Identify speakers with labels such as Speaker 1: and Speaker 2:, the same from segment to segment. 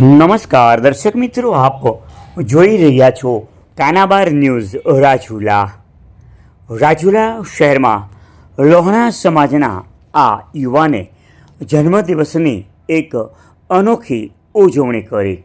Speaker 1: નમસ્કાર, દર્શક મિત્રો, આપ જોઈ રહ્યા છો કાનાબાર ન્યૂઝ રાજુલા. રાજુલા શહેરમાં લોહણા સમાજના આ યુવાને જન્મદિવસની એક અનોખી ઉજવણી કરી.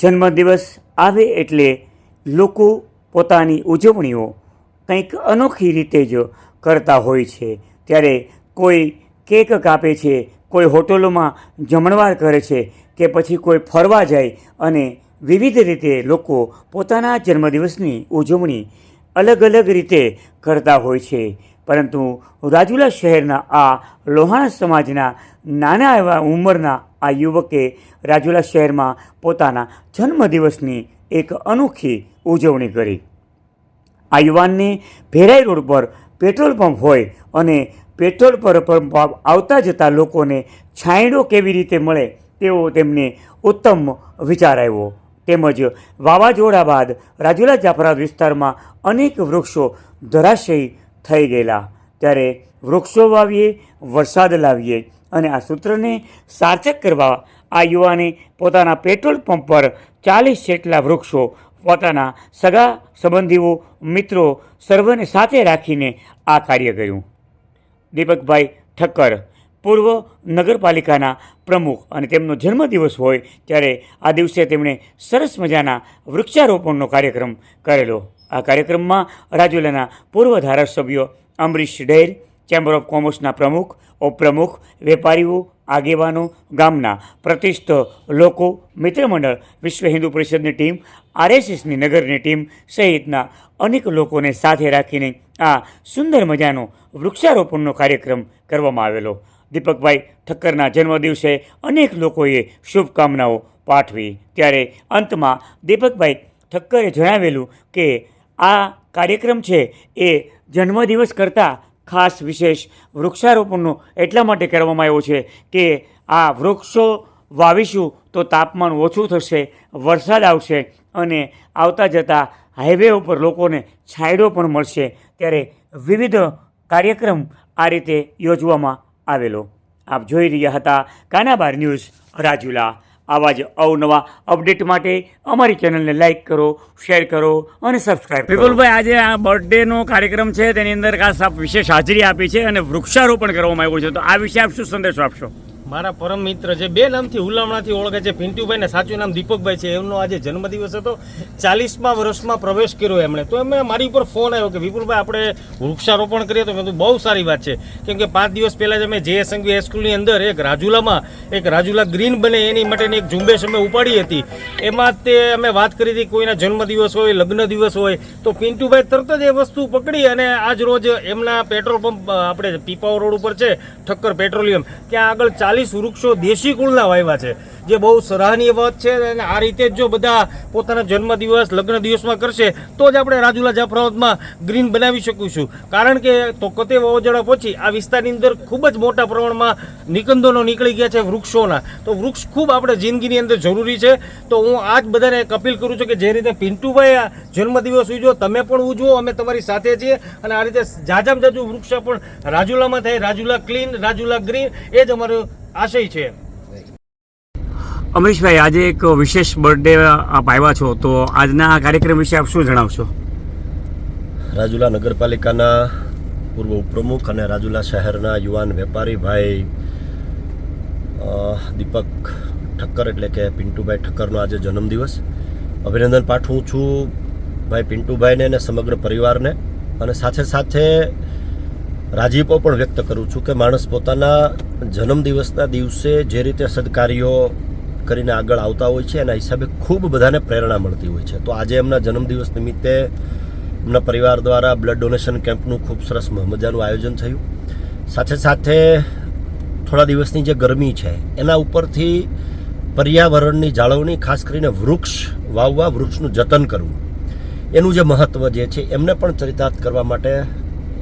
Speaker 1: જન્મદિવસ આવે એટલે લોકો પોતાની ઉજવણીઓ કંઈક અનોખી રીતે જ કરતા હોય છે. ત્યારે કોઈ કેક કાપે છે, કોઈ હોટલોમાં જમણવાર કરે છે કે પછી કોઈ ફરવા જાય અને વિવિધ રીતે લોકો પોતાના જન્મદિવસની ઉજવણી અલગ અલગ રીતે કરતા હોય છે. પરંતુ રાજુલા શહેરના આ લોહાણા સમાજના નાના એવા ઉંમરના આ યુવકે રાજુલા શહેરમાં પોતાના જન્મદિવસની એક અનોખી ઉજવણી કરી. આ યુવાનને ભેરાઈ રોડ પર પેટ્રોલ પંપ હોય અને પેટ્રોલ પર પંપ આવતા જતા લોકોને છાંયડો કેવી રીતે મળે તેવો તેમને ઉત્તમ વિચાર આવ્યો. તેમજ વાવાઝોડા બાદ રાજુલા જાફરા વિસ્તારમાં અનેક વૃક્ષો ધરાશયી થઈ ગયેલા. ત્યારે વૃક્ષો વાવીએ, વરસાદ લાવીએ અને આ સૂત્રને સાર્થક કરવા આ યુવાને પોતાના પેટ્રોલ પંપ પર ચાલીસ જેટલા વૃક્ષો પોતાના સગા સંબંધીઓ, મિત્રો સર્વને સાથે રાખીને આ કાર્ય કર્યું. દીપકભાઈ ઠક્કર પૂર્વ નગરપાલિકાના પ્રમુખ અને તેમનો જન્મદિવસ હોય ત્યારે આ દિવસે તેમણે સરસ મજાના વૃક્ષારોપણનો કાર્યક્રમ કરેલો. આ કાર્યક્રમમાં રાજુલાના પૂર્વ ધારાસભ્યો અમરીશ ડેર, ચેમ્બર ઓફ કોમર્સના પ્રમુખ, ઉપપ્રમુખ, વેપારીઓ, આગેવાનો, ગામના પ્રતિષ્ઠ લોકો, મિત્રમંડળ, વિશ્વ હિન્દુ પરિષદની ટીમ, આરએસએસની નગરની ટીમ સહિતના અનેક લોકોને સાથે રાખીને આ સુંદર મજાનો વૃક્ષારોપણનો કાર્યક્રમ કરવામાં આવેલો. દીપકભાઈ ઠક્કરના જન્મદિવસે અનેક લોકોએ શુભકામનાઓ પાઠવી. ત્યારે અંતમાં દીપકભાઈ ઠક્કરે જણાવેલું કે આ કાર્યક્રમ છે એ જન્મદિવસ કરતાં ખાસ વિશેષ વૃક્ષારોપણનો એટલા માટે કરવામાં આવ્યો છે કે આ વૃક્ષો વાવીશું તો તાપમાન ઓછું થશે, વરસાદ આવશે અને આવતા જતા હાઈવે ઉપર લોકોને છાંયડો પણ મળશે. ત્યારે વિવિધ કાર્યક્રમ આ રીતે યોજવામાં આવેલો. આપ જોઈ રહ્યા હતા કાનાબાર ન્યૂઝ, રાજુલા. આવા જ અવનવા અપડેટ માટે અમારી ચેનલને લાઇક કરો, શેર કરો અને સબસ્ક્રાઈબ વિપુલભાઈ, આજે આ બર્થડેનો કાર્યક્રમ છે. તેની અંદર ખાસ આપ વિશેષ હાજરી આપી છે અને વૃક્ષારોપણ કરવામાં આવ્યું છે. તો આ વિશે આપ શું સંદેશો આપશો?
Speaker 2: મારા પરમ મિત્ર છે, બે નામથી હુલામણાથી ઓળખે છે, પિન્ટુભાઈ ને સાચું નામ દીપકભાઈ છે. એમનો આજે જન્મદિવસ હતો. ચાલીસમા વર્ષમાં પ્રવેશ કર્યો એમણે. તો એમને મારી ઉપર ફોન આવ્યો કે, વિપુલભાઈ, આપણે વૃક્ષારોપણ કરીએ તો? મેં બહુ સારી વાત છે. કેમ કે પાંચ દિવસ પહેલાં જ અમે જે એસ જેએસએનવી હાઈસ્કૂલની અંદર એક રાજુલામાં, એક રાજુલા ગ્રીન બને એની માટેની એક ઝુંબેશ અમે ઉપાડી હતી. એમાં તે અમે વાત કરી હતી, કોઈના જન્મદિવસ હોય, લગ્ન દિવસ હોય, તો પિન્ટુભાઈ તરત જ એ વસ્તુ પકડી અને આજ રોજ એમના પેટ્રોલ પંપ આપણે પીપાવ રોડ ઉપર છે, ઠક્કર પેટ્રોલિયમ, ત્યાં આગળ ચાલીસ વૃક્ષો દેશી કુળના વાવ્યા છે જે બહુ સરાહનીય વાત છે અને આ રીતે જ જો બધા પોતાના જન્મદિવસ, લગ્ન દિવસમાં કરશે, તો જ આપણે રાજુલા જાફરાબાદમાં ગ્રીન બનાવી શકીશું. કારણ કે તો કતે વાવાઝોડા પછી આ વિસ્તારની અંદર ખૂબ જ મોટા પ્રમાણમાં નિકંદોનો નીકળી ગયા છે વૃક્ષોના. તો વૃક્ષ ખૂબ આપણે જિંદગીની અંદર જરૂરી છે. તો હું આજ બધાને એક અપીલ કરું છું કે જે રીતે પિન્ટુભાઈ આ જન્મદિવસ ઉજવો તમે પણ ઉજવો, અમે તમારી સાથે છીએ. અને આ રીતે જાજામ જાજુ વૃક્ષો પણ રાજુલામાં થાય, રાજુલા ક્લીન, રાજુલા ગ્રીન, એ જ અમારો આશય છે.
Speaker 1: અમરીશભાઈ, આજે એક વિશેષ બર્થડે આપ આવ્યા છો, તો આજના આ કાર્યક્રમ વિશે આપ શું જણાવશો?
Speaker 3: રાજુલા નગરપાલિકાના પૂર્વ ઉપપ્રમુખ અને રાજુલા શહેરના યુવાન વેપારી ભાઈ દીપક ઠક્કર એટલે કે પિન્ટુભાઈ ઠક્કરનો આજે જન્મદિવસ. અભિનંદન પાઠવું છું ભાઈ પિન્ટુભાઈને અને સમગ્ર પરિવારને અને સાથે સાથે રાજીપો પણ વ્યક્ત કરું છું કે માણસ પોતાના જન્મદિવસના દિવસે જે રીતે સદકાર્યો કરીને આગળ આવતા હોય છે, એના હિસાબે ખૂબ બધાને પ્રેરણા મળતી હોય છે. તો આજે એમના જન્મદિવસ નિમિત્તે એમના પરિવાર દ્વારા બ્લડ ડોનેશન કેમ્પનું ખૂબ સરસ મજાનું આયોજન થયું. સાથે સાથે થોડા દિવસની જે ગરમી છે, એના ઉપરથી પર્યાવરણની જાળવણી, ખાસ કરીને વૃક્ષ વાવવા, વૃક્ષનું જતન કરવું. એનું જે મહત્ત્વ જે છે, એમને પણ ચરિતાર્થ કરવા માટે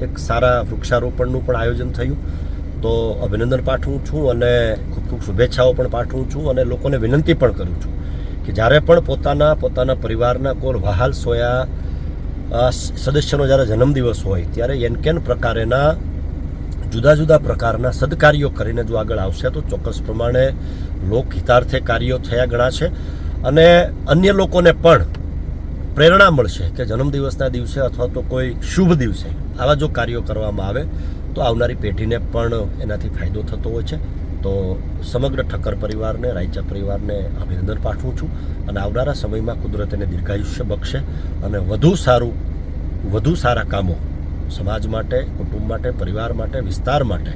Speaker 3: એક સારા વૃક્ષારોપણનું પણ આયોજન થયું. તો અભિનંદન પાઠવું છું અને ખૂબ ખૂબ શુભેચ્છાઓ પણ પાઠવું છું અને લોકોને વિનંતી પણ કરું છું કે જ્યારે પણ પોતાના પોતાના પરિવારના કોઈ વહાલ સોયા સદસ્યનો જ્યારે જન્મદિવસ હોય, ત્યારે એનકેન પ્રકારેના જુદા જુદા પ્રકારના સદકાર્યો કરીને જો આગળ આવશે, તો ચોક્કસ પ્રમાણે લોકહિતાર્થે કાર્યો થયા ગણાશે અને અન્ય લોકોને પણ પ્રેરણા મળશે કે જન્મદિવસના દિવસે અથવા તો કોઈ શુભ દિવસે આવા જો કાર્યો કરવામાં આવે તો આવનારી પેઢીને પણ એનાથી ફાયદો થતો હોય છે તો સમગ્ર ઠક્કર પરિવારને, રાયચા પરિવારને અભિનંદન પાઠવું છું અને આવનારા સમયમાં કુદરત એને દીર્ઘાયુષ્ય બક્ષે અને વધુ સારું, વધુ સારા કામો સમાજ માટે, કુટુંબ માટે, પરિવાર માટે, વિસ્તાર માટે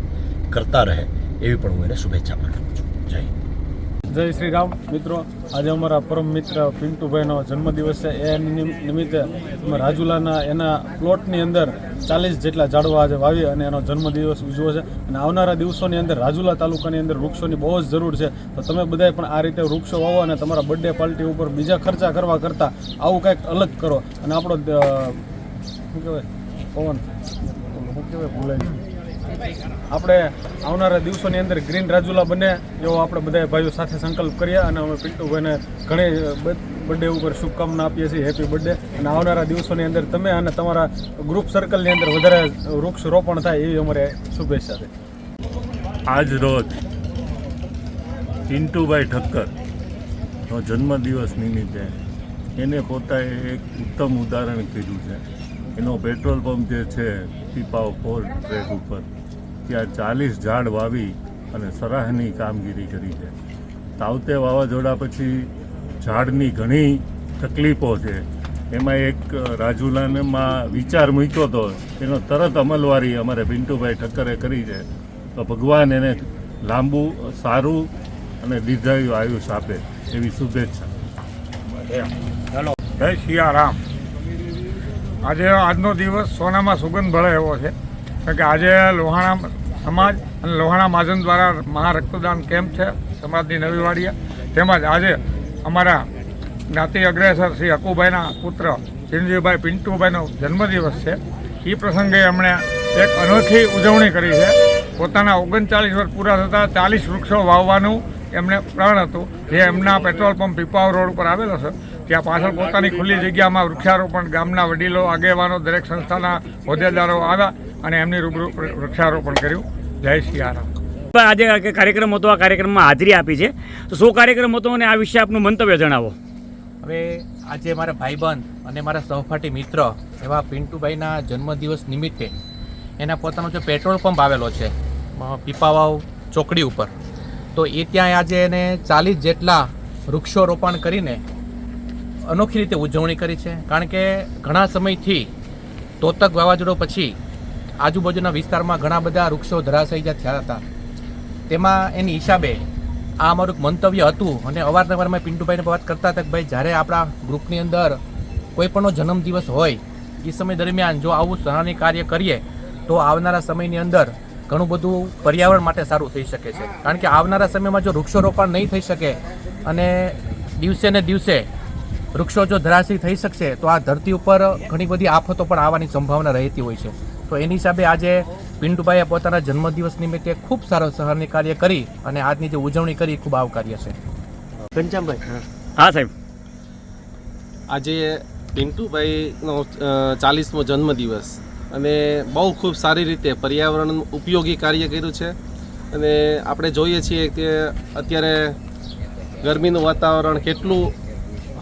Speaker 3: કરતા રહે એવી પણ હું એને શુભેચ્છા પાઠવું છું જય.
Speaker 4: જય શ્રી રામ મિત્રો, આજે અમારા પરમ મિત્ર પિન્ટુભાઈનો જન્મદિવસ છે. એ નિમિ- નિમિત્તે અમે રાજુલાના એના પ્લોટની અંદર ચાલીસ જેટલા ઝાડવા આજે વાવી અને એનો જન્મદિવસ ઉજવો છે. અને આવનારા દિવસોની અંદર રાજુલા તાલુકાની અંદર વૃક્ષોની બહુ જ જરૂર છે. તો તમે બધાએ પણ આ રીતે વૃક્ષો વાવો અને તમારા બર્થડે પાર્ટી ઉપર બીજા ખર્ચા કરવા કરતાં આવું કંઈક અલગ કરો. અને આપણો શું કહેવાય? પવન. શું કહેવાય? ભૂલાય. આપણે આવનારા દિવસોની અંદર ગ્રીન રાજુલા બને એવો આપણે બધા ભાઈઓ સાથે સંકલ્પ કરીએ અને અમે પિન્ટુભાઈને ઘણી બર્થડે ઉપર શુભકામના આપીએ છીએ, હેપી બર્થડે. અને આવનારા દિવસોની અંદર તમે અને તમારા ગ્રુપ સર્કલની અંદર વધારે વૃક્ષ રોપણ થાય એવી અમારે શુભેચ્છા છે.
Speaker 5: આજ રોજ પિન્ટુભાઈ ઠક્કરનો જન્મદિવસ નિમિત્તે એને પોતાએ એક ઉત્તમ ઉદાહરણ કીધું છે. એનો પેટ્રોલ પંપ જે છે પીપાવ ફોર ટ્રેક ઉપર. ત્યાં ચાલીસ ઝાડ વાવી અને સરાહની કામગીરી કરી છે. તાવતે વાવાઝોડા પછી ઝાડની ઘણી તકલીફો છે. એમાં એક રાજુલાનમાં વિચાર મૂક્યો હતો એનો તરત અમલવારી અમારે પિન્ટુભાઈ ઠક્કરે કરી છે. તો ભગવાન એને લાંબુ સારું અને દીર્ઘાયુ આયુષ આપે એવી શુભેચ્છા.
Speaker 6: જય સિયારામ આજે આજનો દિવસ સોનામાં સુગંધ ભળે એવો છે. કારણ કે આજે લોહાણા સમાજ અને લોહાણા મહાજન દ્વારા મહા રક્તદાન કેમ્પ છે, સમાજની નવી વાડીએ. તેમજ આજે અમારા જ્ઞાતિ અગ્રેસર શ્રી અકુભાઈના પુત્ર ચિરંજીવભાઈ પિન્ટુભાઈનો જન્મદિવસ છે. એ પ્રસંગે એમણે એક અનોખી ઉજવણી કરી છે. પોતાના ઓગણચાલીસ વર્ષ પૂરા થતાં ચાલીસ વૃક્ષો વાવવાનું એમને પ્રાણ હતું. જે એમના પેટ્રોલ પંપ પીપાવ રોડ ઉપર આવેલો છે. ત્યાં પાછળ પોતાની ખુલ્લી જગ્યામાં વૃક્ષારોપણ ગામના વડીલો, આગેવાનો, દરેક સંસ્થાના હોદ્દેદારો આવ્યા. અને એમની રૂબરૂ વૃક્ષારોપણ કર્યું. જય સિયારામ
Speaker 1: પણ આજે આ કાર્યક્રમ હતો આ કાર્યક્રમમાં હાજરી આપી છે. તો શું કાર્યક્રમ હતો અને આ વિશે આપનું મંતવ્ય જણાવો.
Speaker 7: હવે આજે મારા ભાઈબંધ અને મારા સહપાઠી મિત્ર એવા પિન્ટુભાઈના જન્મદિવસ નિમિત્તે એના પોતાનો જે પેટ્રોલ પંપ આવેલો છે પીપાવાવ ચોકડી ઉપર તો એ ત્યાં આજે એને ચાલીસ જેટલા વૃક્ષોરોપણ કરીને અનોખી રીતે ઉજવણી કરી છે. કારણ કે ઘણા સમયથી તોતક વાવાઝોડો પછી આજુબાજુના વિસ્તારમાં ઘણા બધા વૃક્ષો ધરાશયી થયા હતા. તેમાં એની હિસાબે આ અમારું મંતવ્ય હતું અને અવારનવાર મેં પિન્ટુભાઈને વાત કરતા હતા કે ભાઈ, જ્યારે આપણા ગ્રુપની અંદર કોઈ જન્મદિવસ હોય, એ સમય દરમિયાન જો આવું સરાહનીય કાર્ય કરીએ, તો આવનારા સમયની અંદર ઘણું બધું પર્યાવરણ માટે સારું થઈ શકે છે. કારણ કે આવનારા સમયમાં જો વૃક્ષોરોપણ નહીં થઈ શકે અને દિવસે ને દિવસે વૃક્ષો જો ધરાશી થઈ શકશે, તો આ ધરતી ઉપર ઘણી બધી આફતો પણ આવવાની સંભાવના રહેતી હોય છે. તો એની હિસાબે આજે પિન્ટુભાઈએ પોતાના જન્મદિવસ નિમિત્તે ખૂબ સારો સહરની કાર્ય કરી અને આજની જે ઉજવણી કરી ખૂબ આવકાર્ય છે
Speaker 1: હા. સાહેબ.
Speaker 8: આજે પિન્ટુભાઈનો ચાલીસમો જન્મદિવસ અને બહુ ખૂબ સારી રીતે પર્યાવરણ ઉપયોગી કાર્ય કર્યું છે. અને આપણે જોઈએ છીએ કે અત્યારે ગરમીનું વાતાવરણ કેટલું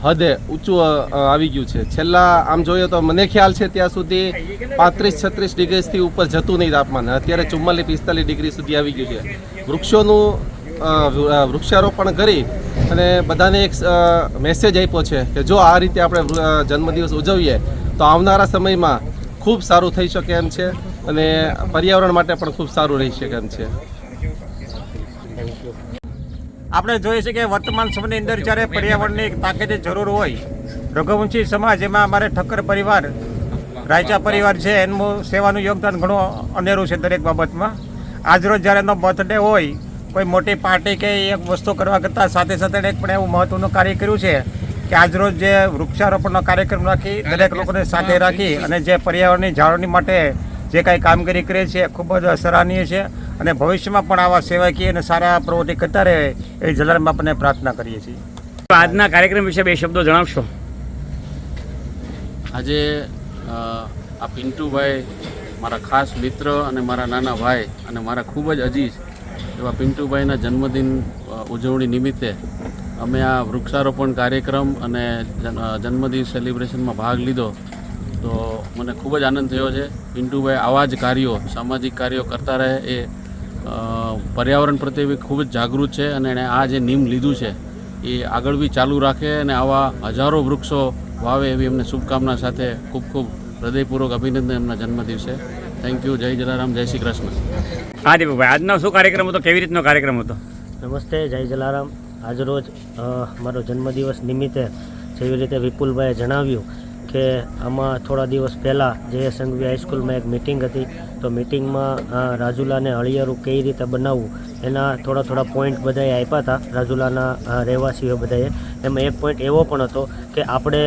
Speaker 8: હદે ઊંચું આવી ગયું છે. છેલ્લા આમ જોઈએ તો મને ખ્યાલ છે ત્યાં સુધી પાંત્રીસ, છત્રીસ ડિગ્રીથી ઉપર જતું નહીં તાપમાન. અત્યારે ચુમ્માલીસ, પિસ્તાલીસ ડિગ્રી સુધી આવી ગયું છે. વૃક્ષોનું વૃક્ષારોપણ કરી અને બધાને એક મેસેજ આપ્યો છે કે જો આ રીતે આપણે જન્મદિવસ ઉજવીએ, તો આવનારા સમયમાં ખૂબ સારું થઈ શકે એમ છે અને પર્યાવરણ માટે પણ ખૂબ સારું રહી શકે એમ છે.
Speaker 2: આપણે જોઈએ છીએ કે વર્તમાન સમયની અંદર જ્યારે પર્યાવરણની તાકીદે જરૂર હોય, રઘુવંશી સમાજ એમાં અમારે ઠક્કર પરિવાર, રાયચા પરિવાર છે, એનું સેવાનું યોગદાન ઘણું અનેરું છે દરેક બાબતમાં. આજરોજ જ્યારે એનો બર્થડે હોય, કોઈ મોટી પાર્ટી કે એક વસ્તુ કરવા કરતાં સાથે સાથે એક પણ એવું મહત્ત્વનું કાર્ય કર્યું છે કે આજરોજ જે વૃક્ષારોપણનો કાર્યક્રમ રાખી દરેક લોકોને સાથે રાખી અને જે પર્યાવરણની જાળવણી માટે જે કાંઈ કામગીરી કરે છે એ ખૂબ જ સરાહનીય છે અને ભવિષ્યમાં પણ આવા સેવાકીય અને સારા પ્રવૃત્તિ કરતા રહે એ જલારામ બાપાને પ્રાર્થના કરીએ છીએ.
Speaker 1: આજના કાર્યક્રમ વિશે બે શબ્દો જણાવશો?
Speaker 9: આજે આ પિન્ટુભાઈ મારા ખાસ મિત્ર અને મારા નાના ભાઈ અને મારા ખૂબ જ અજીજ એવા પિન્ટુભાઈના જન્મદિન ઉજવણી નિમિત્તે અમે આ વૃક્ષારોપણ કાર્યક્રમ અને જન્મદિન સેલિબ્રેશનમાં ભાગ લીધો. તો મને ખૂબ જ આનંદ થયો છે. પિન્ટુભાઈ આવા જ કાર્યો સામાજિક કાર્યો કરતા રહે એ પર્યાવરણ પ્રત્યે બી ખૂબ જ જાગૃત છે અને એણે આ જે નિમ લીધું છે એ આગળ બી ચાલુ રાખે અને આવા હજારો વૃક્ષો વાવે એવી એમને શુભકામના સાથે ખૂબ ખૂબ હૃદયપૂર્વક અભિનંદન એમના જન્મદિવસે. થેન્ક યુ જય જલારામ જય શ્રી કૃષ્ણ.
Speaker 1: હા દીપકભાઈ આજનો શું કાર્યક્રમ હતો? કેવી રીતનો કાર્યક્રમ હતો?
Speaker 10: નમસ્તે જય જલારામ. આજરોજ મારો જન્મદિવસ નિમિત્તે જેવી રીતે વિપુલભાઈએ જણાવ્યું કે આમાં થોડા દિવસ પહેલાં જે સંઘવી હાઈસ્કૂલમાં એક મિટિંગ હતી તો મિટિંગમાં રાજુલાને અળિયારું કઈ રીતે બનાવવું, એના થોડા થોડા પોઈન્ટ બધાએ આપ્યા હતા, રાજુલાના રહેવાસીઓ બધાએ. એમાં એક પોઈન્ટ એવો પણ હતો કે આપણે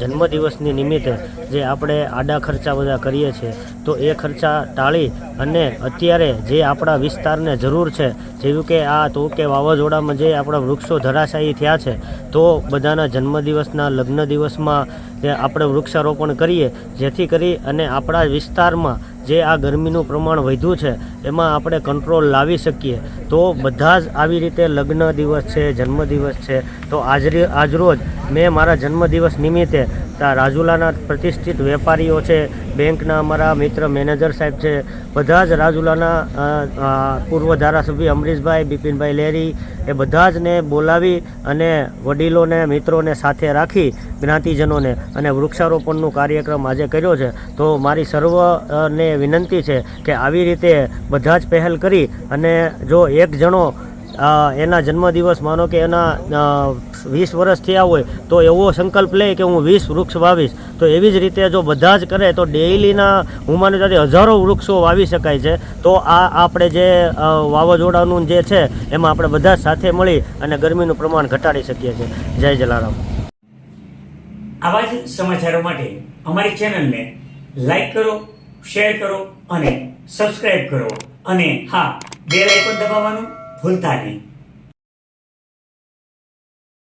Speaker 10: જન્મદિવસની નિમિત્તે જે આપણે આડા ખર્ચા બધા કરીએ છીએ, તો એ ખર્ચા ટાળી અને અત્યારે જે આપણા વિસ્તારને જરૂર છે, જેવું કે આ તો કે વાવાઝોડામાં જે આપણા વૃક્ષો ધરાશાયી થયા છે, તો બધાના જન્મદિવસના લગ્ન દિવસમાં આપણે વૃક્ષારોપણ કરીએ, જેથી કરી અને આપણા વિસ્તારમાં જે આ ગરમીનું પ્રમાણ વધ્યું છે, એમાં આપણે કંટ્રોલ લાવી શકીએ. તો બધા જ આવી રીતે લગ્ન દિવસ છે જન્મદિવસ છે, તો આજરી, આજરોજ મેં મારા જન્મદિવસ નિમિત્તે ત્યાં રાજુલાના પ્રતિષ્ઠિત વેપારીઓ છે, બેંકના અમારા મિત્ર મેનેજર સાહેબ છે, બધા જ રાજુલાના પૂર્વ ધારાસભ્ય અમરીશભાઈ, બિપિનભાઈ લેરી, એ બધા જ ને બોલાવી અને વડીલોને, મિત્રોને સાથે રાખી જ્ઞાતિજનોને અને વૃક્ષારોપણનું કાર્યક્રમ આજે કર્યો છે. તો મારી સર્વને વિનંતી છે કે આવી રીતે બધા જ પહેલ કરી અને જો એક જણો એના જન્મદિવસ માનો કે એના વીસ વર્ષ થયા હોય, તો એવો સંકલ્પ લે કે હું વીસ વૃક્ષ વાવીશ. તો એવી જ રીતે જો બધા જ કરે, તો ડેઇલીના હું માનું ત્યાંથી હજારો વૃક્ષો વાવી શકાય છે. તો આ આપણે જે વાવાઝોડાનું જે છે, એમાં આપણે બધા સાથે મળી અને ગરમીનું પ્રમાણ ઘટાડી શકીએ છીએ. જય જલારામ.
Speaker 1: આવા જ સમાચારો માટે અમારી ચેનલને લાઈક કરો, શેર કરો અને સબસ્ક્રાઇબ કરો. અને હા, બેલ આઇકોન દબાવવાનું ભૂલતા નહીં.